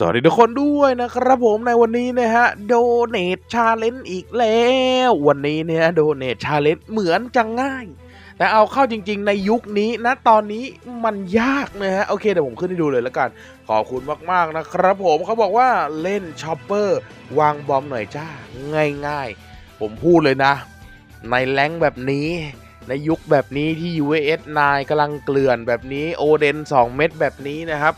สวัสดีทุกคนด้วยนะครับผมในวันนี้นะฮะโดเน t ชาเลนจ์อีกแล้ว วันนี้เนี่ยโดเน t ชาเลนจ์เหมือนจะง่าย แต่เอาเข้าจริง ๆ ในยุคนี้นะตอนนี้มันยากนะฮะโอเคเดี๋ยวผมขึ้นให้ดูเลยแล้วกัน ขอบคุณมากๆนะครับผมเขาบอกว่าเล่นชอปเปอร์วางบอมหน่อยจ้าง่าย ๆ ผมพูดเลยนะ ในแรงแบบนี้ในยุคแบบนี้ที่ UAS 9กำลังเกลื่อนแบบนี้โอเดน 2 เม็ดแบบนี้นะครับ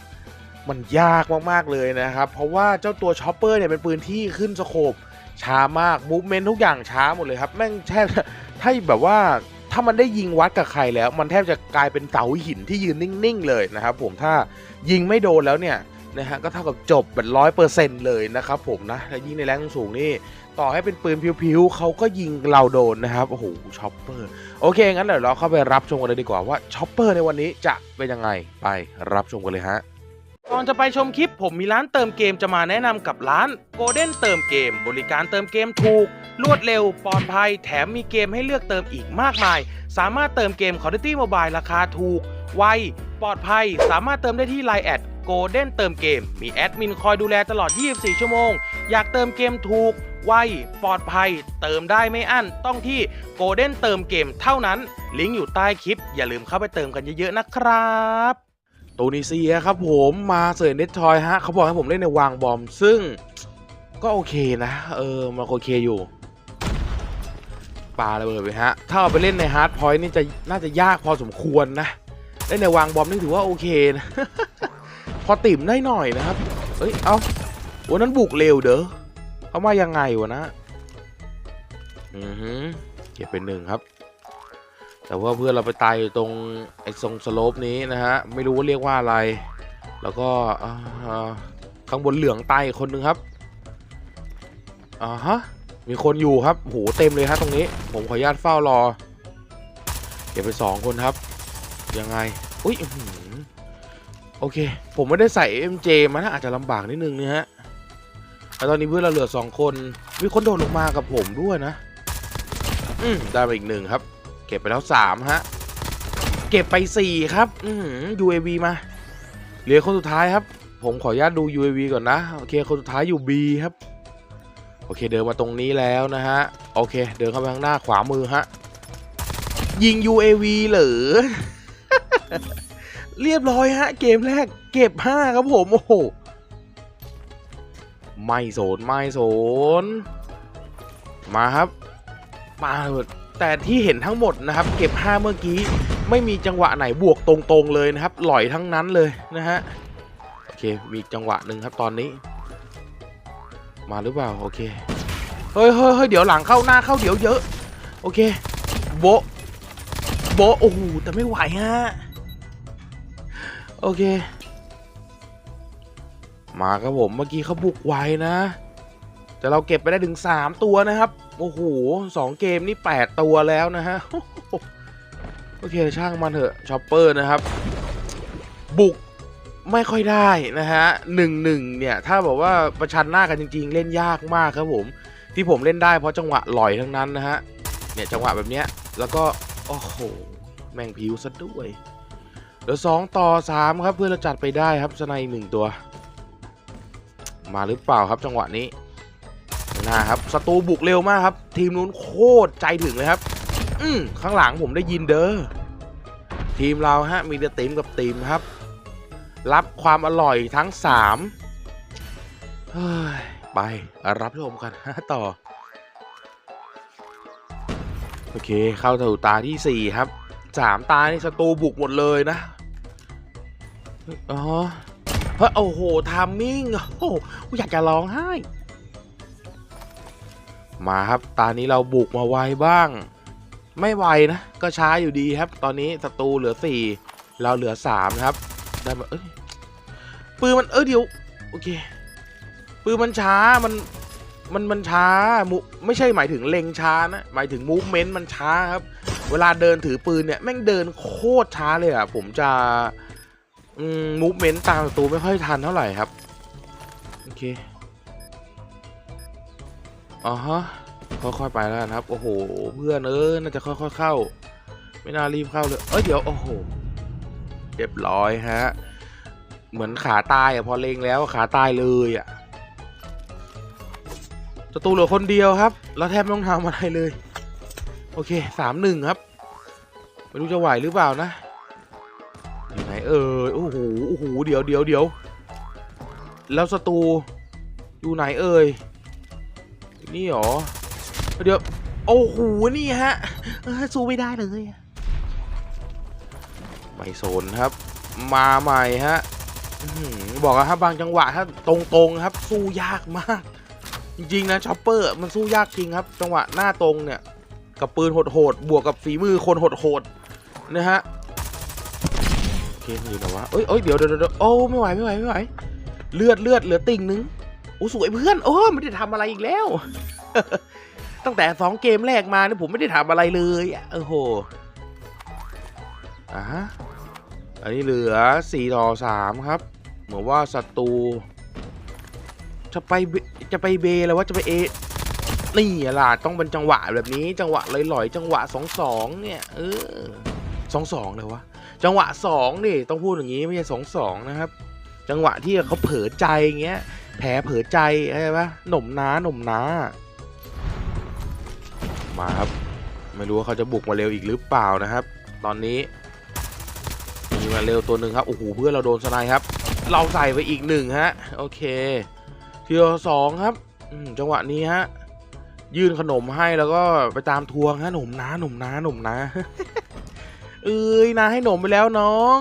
มันยากมากๆเลยนะครับ เพราะว่าเจ้าตัวช็อปเปอร์เนี่ยเป็นปืนที่ขึ้นสโคปช้ามากมูฟเมนต์ทุกอย่างช้าหมดเลยครับแม่งแทบถ้าแบบว่าถ้ามันได้ยิงวัดกับใครแล้ว มันแทบจะกลายเป็นเสาหินที่ยืนนิ่งๆเลยนะครับผมถ้ายิงไม่โดนแล้วเนี่ยนะฮะก็เท่ากับจบแบบร้อยเปอร์เซ็นต์เลยนะครับผมนะแล้วยิงในแรงสูงนี่ต่อให้เป็นปืนพิวๆเขาก็ยิงเราโดนนะครับโอ้โหช็อปเปอร์โอเคงั้นเดี๋ยวเราเข้าไปรับชมกันเลยดีกว่าว่าช็อปเปอร์ในวันนี้จะเป็นยังไงไปรับชมกันเลยฮะ ก่อนจะไปชมคลิปผมมีร้านเติมเกมจะมาแนะนำกับร้าน Golden เติมเกม บริการเติมเกมถูก รวดเร็วปลอดภัย แถมมีเกมให้เลือกเติมอีกมากมาย สามารถเติมเกม Call of Duty Mobile ราคาถูก ไว ปลอดภัย สามารถเติมได้ที่ Line แอด Golden เติมเกม มีแอดมินคอยดูแลตลอด 24 ชั่วโมง อยากเติมเกมถูก ไว ปลอดภัย เติมได้ไม่อั้น ต้องที่ Golden เติมเกมเท่านั้น ลิงก์อยู่ใต้คลิป อย่าลืมเข้าไปเติมกันเยอะๆนะครับ ตูนิเซียครับผมมาเสิร์ฟเนตทอยฮะเขาบอกให้ผมเล่นในวางบอม ซึ่งก็โอเคนะ เออมันโอเคอยู่ปาระเบิดไปฮะ ถ้าเอาไปเล่นในฮาร์ดพอยต์นี่จะน่าจะยากพอสมควรนะ เล่นในวางบอมนี่ถือว่าโอเคนะ พอติ่มได้หน่อยนะครับ เอ้ย เอาวันนั้นบุกเร็วเด้อเขามายังไงวะนะ อือหือเก็บเป็นหนึ่งครับ แต่ว่าเพื่อนเราไปตายอยู่ตรงไอ้ทรงสโลปนี้นะฮะไม่รู้ว่าเรียกว่าอะไร แล้วก็ข้างบนเหลืองตายคนนึงครับอ่าฮะมีคนอยู่ครับโหเต็มเลยฮะตรงนี้ ผมขออนุญาตเฝ้ารอเก็บไปสองคนครับ ยังไงอุ้ยโอเค ผมไม่ได้ใส่ MJ มานะอาจจะลำบากนิดนึงนะฮะแต่ตอนนี้เพื่อนเราเหลือสองคน มีคนโดดลงมากับผมด้วยนะ อืมได้ไปอีกหนึ่งครับ เก็บไปแล้วสามฮะ เก็บไปสี่ครับ อือ UAV มาเหลือคนสุดท้ายครับ ผมขออนุญาตดู UAV ก่อนนะ โอเค คนสุดท้ายอยู่ B ครับ โอเค เดินมาตรงนี้แล้วนะฮะ โอเค เดินเข้าไปข้างหน้าขวามือฮะ ยิง UAV เหรอ เรียบร้อยฮะ เกมแรก เก็บ5ครับผม โอ้โห ไม่โสนไม่โสนมาครับ มาเถอะ แต่ที่เห็นทั้งหมดนะครับ เก็บ 5 เมื่อกี้ ไม่มีจังหวะไหนบวกตรงๆเลยนะครับหลอยทั้งนั้นเลยนะฮะโอเคมีจังหวะหนึ่งครับตอนนี้ มาหรือเปล่าโอเคเฮ้ยเฮ้ยเฮ้ยเดี๋ยวหลังเข้าหน้าเข้าเดี๋ยวเยอะ โอเค โบโบโอ้โหแต่ไม่ไหวฮะโอเค มาครับผมเมื่อกี้เขาบุกไวนะ แต่เราเก็บไปได้ถึง 3 ตัวนะครับ โอ้โหสองเกมนี่ 8 ตัวแล้วนะฮะ โอเคช่างมันเถอะชอปเปอร์นะครับ บุกไม่ค่อยได้นะฮะหนึ่งหนึ่งเนี่ย ถ้าบอกว่าประชันหน้ากันจริง ๆ เล่นยากมากครับผม ที่ผมเล่นได้เพราะจังหวะลอยทั้งนั้นนะฮะ เนี่ยจังหวะแบบเนี้ย แล้วก็ โอ้โห แม่งผิวซะด้วยเดี๋ยวสองต่อสามครับเพื่อนเราจัดไปได้ครับสไนหนึ่งตัว มาหรือเปล่าครับจังหวะนี้ นะครับศัตรูบุกเร็วมากครับ ทีมนู้นโคตรใจถึงเลยครับ อืมข้างหลังผมได้ยินเด้อทีมเราฮะมีแต่ตีมกับตีมครับ รับความอร่อยทั้ง3เฮ้ยไปรับชมกันต่อ โอเค เข้าถูตาที่4ครับสามตานี่ศัตรูบุกหมดเลยนะอ๋อเฮ้ยโอ้โหทามมิ่งโอ้โหอยากจะร้องไห้ มาครับตานี้เราบุกมาไวบ้าง ไม่ไวนะ ก็ช้าอยู่ดีครับ ตอนนี้ศัตรูเหลือ 4 เราเหลือ3นะครับ ได้มาเอ้ยปืนมันเออเดี๋ยวโอเคปืนมันช้ามันมันมันช้ามุไม่ใช่หมายถึงเล็งช้านะหมายถึงมูฟเมนต์มันช้าครับ เวลาเดินถือปืนเนี่ยแม่งเดินโคตรช้าเลยอะผมจะมูฟเมนต์ตามศัตรูไม่ค่อยทันเท่าไหร่ครับโอเค อ๋อฮะค่อยๆไปแล้วนะครับ โอ้โห เพื่อนเออน่าจะค่อยๆเข้า ไม่น่ารีบเข้าเลย เอ้ยเดี๋ยวโอ้โหเรียบร้อยฮะ เหมือนขาตายอะพอเลงแล้วขาตายเลยอะศัตรูเหลือคนเดียวครับ แล้วแทบไม่ต้องทำอะไรเลย โอเคสามหนึ่งครับ ไม่รู้จะไหวหรือเปล่านะ อยู่ไหนเอ่ยโอ้โห โอ้โห เดี๋ยวเดี๋ยวเดี๋ยว แล้วศัตรูอยู่ไหนเอ่ย นี่หรอ เดี๋ยว โอ้โห นี่ฮะสู้ไม่ได้เลยไม่สนครับ มาใหม่ฮะบอกแล้วครับบางจังหวะถ้าตรงๆครับ สู้ยากมาก จริงๆนะช็อปเปอร์มันสู้ยากจริงครับ จังหวะหน้าตรงเนี่ย กับปืนโหดๆบวกกับฝีมือคนโหดๆนะฮะโอเคนี่นะวะเอ้ยเอ้ยเดี๋ยวเดี๋ยวเดี๋ยวโอ้ไม่ไหวไม่ไหวไม่ไหวเลือดเลือดเหลือติ่งนึง โอ้สวยเพื่อนโอ้ไม่ได้ทำอะไรอีกแล้ว ตั้งแต่สองเกมแรกมาเนี่ยผมไม่ได้ทำอะไรเลยอะโอ้โหอะฮะอันนี้เหลือสี่ต่อสามครับ เหมือนว่าศัตรูจะไปจะไปเบแล้วว่าจะไปเอนี่อะล่ะต้องเป็นจังหวะแบบนี้ จังหวะลอยๆจังหวะสองสองเนี่ยเออสองสองเลยวะจังหวะสองนี่ต้องพูดอย่างนี้ไม่ใช่สองสองนะครับ จังหวะที่เขาเผลอใจอย่างเงี้ย แผลเผลอใจอะไรปะหน่มน้าหน่มน้า มาครับ ไม่รู้ว่าเขาจะบุกมาเร็วอีกหรือเปล่านะครับ ตอนนี้มีมาเร็วตัวหนึ่งครับ โอ้โห เพื่อนเราโดนสไนครับ เราใส่ไปอีกหนึ่งฮะ โอเคเทียร์สองครับอืมจังหวะนี้ฮะ ยื่นขนมให้แล้วก็ไปตามทวงฮะ หนมนะหนมนะหนมนะ เอ้ยนาให้หนมไปแล้วน้อง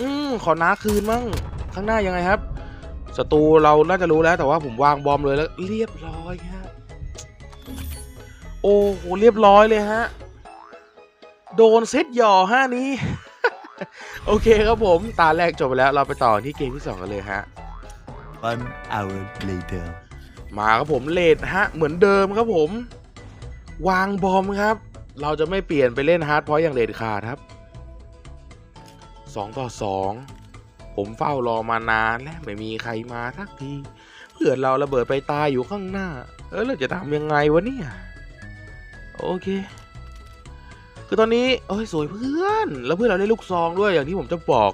อืมขอน้าคืนมั่ง ข้างหน้ายังไงครับ ศัตรูเราน่าจะรู้แล้วแต่ว่าผมวางบอมเลยแล้ว เรียบร้อยฮะ โอ้โหเรียบร้อยเลยฮะ โดนเซตหย่อห้านี้ โอเคครับผม ตาแรกจบไปแล้วเราไปต่อที่เกมที่สองกันเลยฮะ One hour later. มาครับผมเลดฮะ เหมือนเดิมครับผม วางบอมครับ เราจะไม่เปลี่ยนไปเล่นฮาร์ดพอยต์อย่างเด็ดขาดครับ 2 ต่อ 2 ผมเฝ้ารอมานานและไม่มีใครมาสักที เพื่อนเราระเบิดไปตายอยู่ข้างหน้า เออเราจะทำยังไงวะเนี่ย โอเค คือตอนนี้โอ้ยสวยเพื่อน แล้วเพื่อนเราได้ลูกซองด้วยอย่างที่ผมจะบอก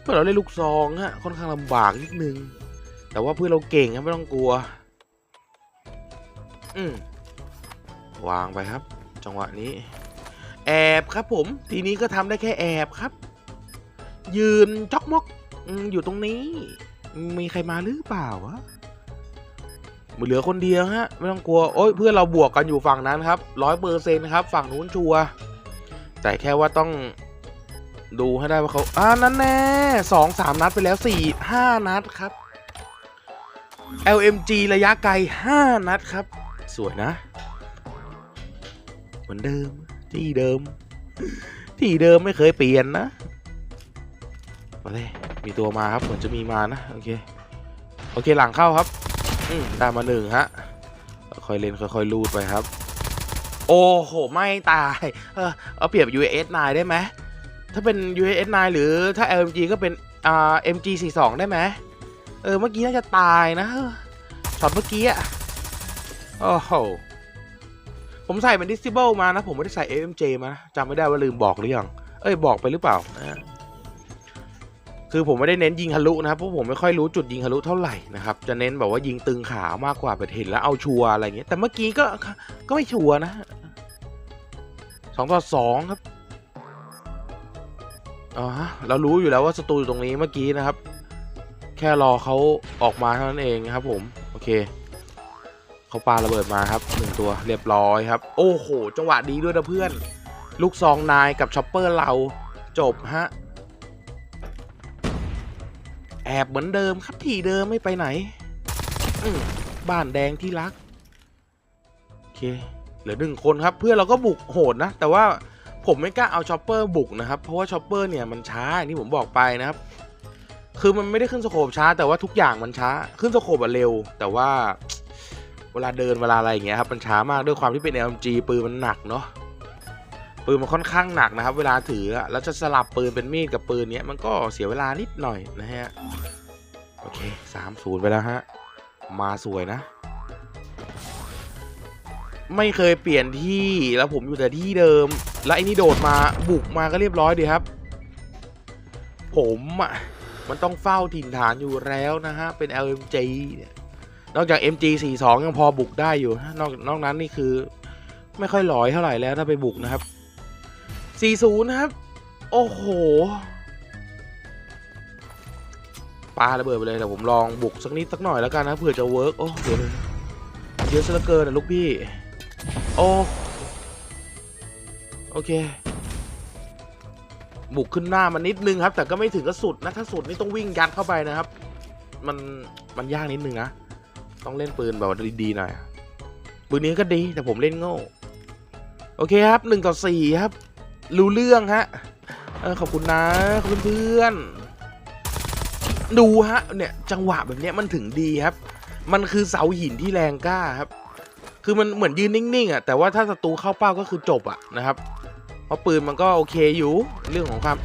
เพื่อนเราได้ลูกซองฮะค่อนข้างลำบากนิดนึง แต่ว่าเพื่อนเราเก่งครับไม่ต้องกลัว อืมวางไปครับ จังหวะนี้ แอบครับผม ทีนี้ก็ทำได้แค่แอบครับ ยืนจอกมอก อยู่ตรงนี้ มีใครมาหรือเปล่าวะเหลือคนเดียวฮะ ไม่ต้องกลัว โอ้ยเพื่อนเราบวกกันอยู่ฝั่งนั้นครับร้อยเปอร์เซ็นต์ครับ ฝั่งนู้นชัวร์แต่แค่ว่าต้องดูให้ได้ว่าเขาอ่านั่นแน่สองสามนัดไปแล้วสี่ห้านัดครับ LMG ระยะไกล5นัดครับ สวยนะ เหมือนเดิม ที่เดิม ที่เดิมไม่เคยเปลี่ยนนะมาเลย มีตัวมาครับเหมือนจะมีมานะโอเคโอเคหลังเข้าครับอืมได้มาหนึ่งฮะค่อยเล่นค่อยๆลูดไปครับ โอ้โหไม่ตายเออเอาเปรียบ UAS 9 ได้ไหมถ้าเป็น UAS 9 หรือถ้า LMG ก็เป็นอ่า MG 42 ได้ไหมเออเมื่อกี้น่าจะตายนะช็อตเมื่อกี้อะโอ้โหผมใส่เป็น disable มานะ ผมไม่ได้ใส่ AMJ มานะจำไม่ได้ว่าลืมบอกหรือยัง เอ้ย บอกไปหรือเปล่านะ คือผมไม่ได้เน้นยิงทะลุนะครับเพราะผมไม่ค่อยรู้จุดยิงทะลุเท่าไหร่นะครับจะเน้นแบบว่ายิงตึงขามากกว่าไปเห็นแล้วเอาชัวอะไรเงี้ยแต่เมื่อกี้ก็ก็ไม่ชัวนะสองต่อสองครับอ๋อฮะเรารู้อยู่แล้วว่าศัตรูอยู่ตรงนี้เมื่อกี้นะครับ แค่รอเขาออกมาเท่านั้นเองครับ ผมโอเคเขาปาระเบิดมาครับหนึ่งตัวเรียบร้อยครับ โอ้โห จังหวะดีด้วยนะเพื่อน ลูกซองนายกับช็อปเปอร์เราจบฮะ แอบเหมือนเดิมครับที่เดิมไม่ไปไหนบ้านแดงที่รัก โอเค เหลือหนึ่งคนครับ เพื่อนเราก็บุกโหดนะ แต่ว่าผมไม่กล้าเอาช็อปเปอร์บุกนะครับ เพราะว่าช็อปเปอร์เนี่ยมันช้าอย่างที่ผมบอกไปนะครับ คือมันไม่ได้ขึ้นสโคปช้า แต่ว่าทุกอย่างมันช้า ขึ้นสโคปอะเร็ว แต่ว่า เวลาเดินเวลาอะไรอย่างเงี้ยครับมันช้ามากด้วยความที่เป็น LMG ปืนมันหนักเนาะ ปืนมันค่อนข้างหนักนะครับ เวลาถือแล้วจะสลับปืนเป็นมีดกับปืนเนี้ยมันก็เสียเวลานิดหน่อยนะฮะโอเคสามศูนย์ไปแล้วฮะมาสวยนะ ไม่เคยเปลี่ยนที่แล้วผมอยู่แต่ที่เดิม แล้วไอ้นี่โดดมาบุกมาก็เรียบร้อยดีครับ ผมอะมันต้องเฝ้าถิ่นฐานอยู่แล้วนะฮะ เป็น LMG เนี่ยนอกจาก MG 42 ยังพอบุกได้อยู่ นอกนอกนั้นนี่คือ ไม่ค่อยลอยเท่าไหร่แล้วถ้าไปบุกนะครับ 40นะครับ โอ้โหปาระเบิดไปเลยแต่ผมลองบุกสักนิดสักหน่อยแล้วกันนะเผื่อจะเวิร์กโอ้เดี๋ยวเยอะซะเหลือเกินนะลูกพี่ โอ้โอเค บุกขึ้นหน้ามันนิดนึงครับ แต่ก็ไม่ถึงกับสุดนะถ้าสุดนี่ต้องวิ่งยัดเข้าไปนะครับ มันมันยากนิดนึงนะต้องเล่นปืนแบบดีๆหน่อยปืนนี้ก็ดีแต่ผมเล่นโง่โอเคครับหนึ่งต่อสี่ครับ รู้เรื่องฮะขอบคุณนะขอบคุณเพื่อนๆดูฮะเนี่ยจังหวะแบบเนี้ยมันถึงดีครับ มันคือเสาหินที่แรงกล้าครับ คือมันเหมือนยืนนิ่งๆอะแต่ว่าถ้าศัตรูเข้าเป้าก็คือจบอะนะครับเพราะปืนมันก็โอเคอยู่เรื่องของความ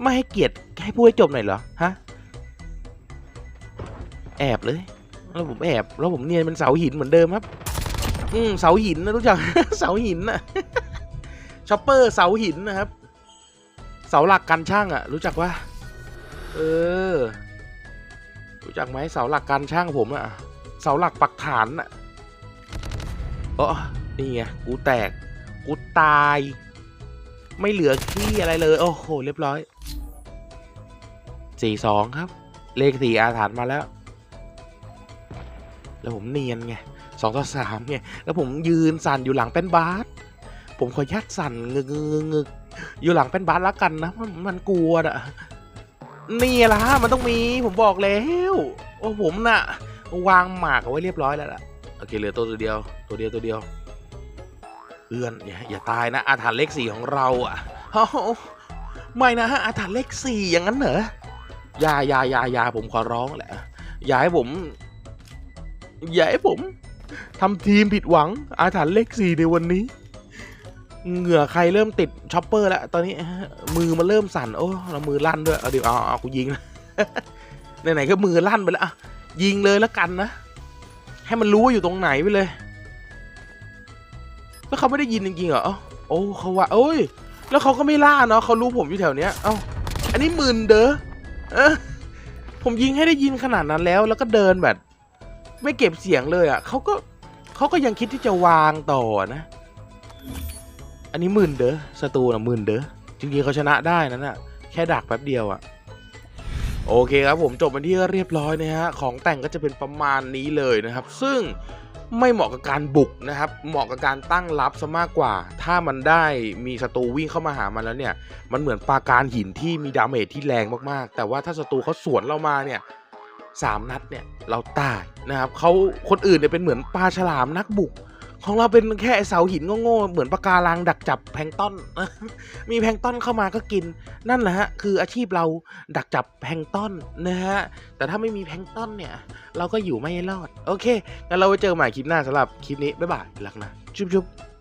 ไม่ให้เกียรติให้พูดให้จบหน่อยเหรอฮะแอบเลย แล้วผมแอบแล้วผมเนียนเป็นเสาหินเหมือนเดิมครับ อืมเสาหินนะรู้จัก เสาหินนะช็อปเปอร์เสาหินนะครับ เสาหลักกันช่างอะรู้จักว่า เออ รู้จักไหมเสาหลักกันช่างผมอะเสาหลักปักฐานอะอ๋อนี่ไงกูแตก กูตาย ไม่เหลือขี้อะไรเลย โอ้โห เรียบร้อยสี่สองครับ เลขสี่อาถรรพ์มาแล้ว แล้วผมเนียนไง สองต่อสามไงแล้วผมยืนสั่นอยู่หลังเป็นบาสผมขอยัดสั่นงึกงึกงึอยู่หลังเป็นบาสแล้วกันนะมันมันกลัวอะนี่ละมันต้องมีผมบอกแล้วว่าผมน่ะ วางหมากเอาไว้เรียบร้อยแล้วล่ะโอเคเหลือตัวเดียว ตัวเดียวตัวเดียวเพื่อนอย่าอย่าตายนะ อาถรรพ์เลขสี่ของเราอะเอ้ไม่นะฮะอาถรรพ์เลขสี่อย่างนั้นเหรออย่าอย่าอย่าอย่าผมขอร้องแหละอย่าให้ผมอย่าให้ผม ทำทีมผิดหวัง อาถรรพ์เลขสี่ในวันนี้ เหงื่อใครเริ่มติดช็อปเปอร์แล้วตอนนี้มือมันเริ่มสั่นโอ้แล้วมือลั่นด้วยเอาเดี๋ยวเอาเอากูยิงนะไหนๆก็มือลั่นไปแล้วยิงเลยแล้วกันนะ ให้มันรู้ว่าอยู่ตรงไหนไปเลย แล้วเขาไม่ได้ยินจริงๆเหรอโอ้เขาว่าโอ้ย แล้วเขาก็ไม่ล่าเนาะเขารู้ผมอยู่แถวเนี้ยเอ้าอันนี้หมื่นเด้อผมยิงให้ได้ยินขนาดนั้นแล้ว แล้วก็เดินแบบ ไม่เก็บเสียงเลยอะเขาก็เขาก็ยังคิดที่จะวางต่อนะ อันนี้หมื่นเด้อศัตรูนะหมื่นเด้อจริงๆเขาชนะได้นั่นน่ะแค่ดักแป๊บเดียวอะโอเคครับผมจบเป็นที่เรียบร้อยนะฮะของแต่งก็จะเป็นประมาณนี้เลยนะครับ ซึ่งไม่เหมาะกับการบุกนะครับ เหมาะกับการตั้งรับซะมากกว่า ถ้ามันได้มีศัตรูวิ่งเข้ามาหามันแล้วเนี่ย มันเหมือนปาการหินที่มีดาเมจที่แรงมากๆ แต่ว่าถ้าศัตรูเขาสวนเรามาเนี่ยสามนัดเนี่ยเราตาย นะครับเขาคนอื่นเนี่ยเป็นเหมือนปลาฉลามนักบุก ของเราเป็นแค่เสาหินโง่ๆเหมือนปะการังดักจับแพลงต้น มีแพลงต้นเข้ามาก็กิน นั่นแหละฮะคืออาชีพเราดักจับแพลงต้นนะฮะแต่ถ้าไม่มีแพลงต้นเนี่ย เราก็อยู่ไม่รอด โอเคงั้นเราไว้เจอกันใหม่คลิปหน้าสำหรับคลิปนี้บ๊ายบายรักนะ จุ๊บๆ